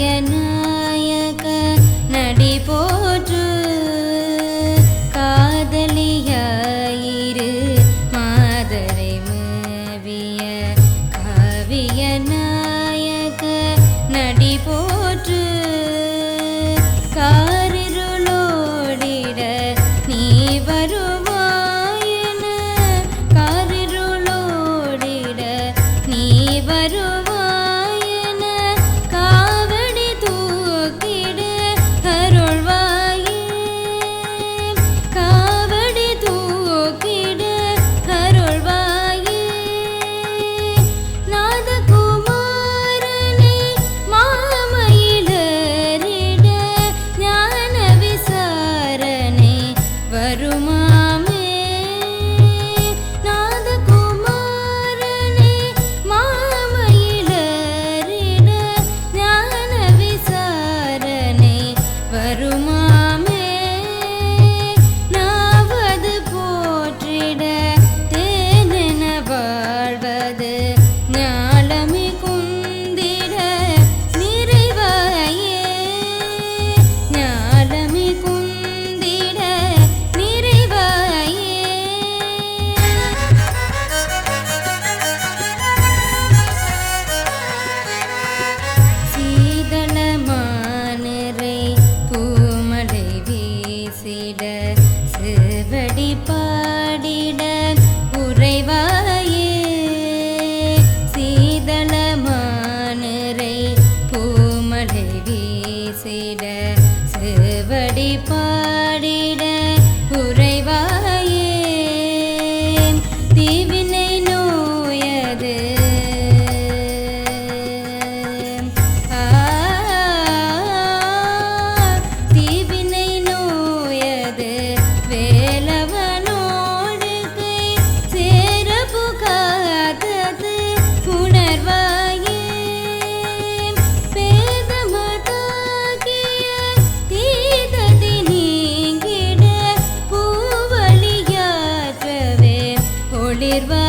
காயநாயக நடி போற்று. காதலியாயிரு மாதரை மேவிய காவிய நாயக நடி போற்று. காரிருளோடிட நீ வருவாயன காரிருளோடிட நீ வருவாய் சேவடி பாடிட குறைவார் குளிர்வ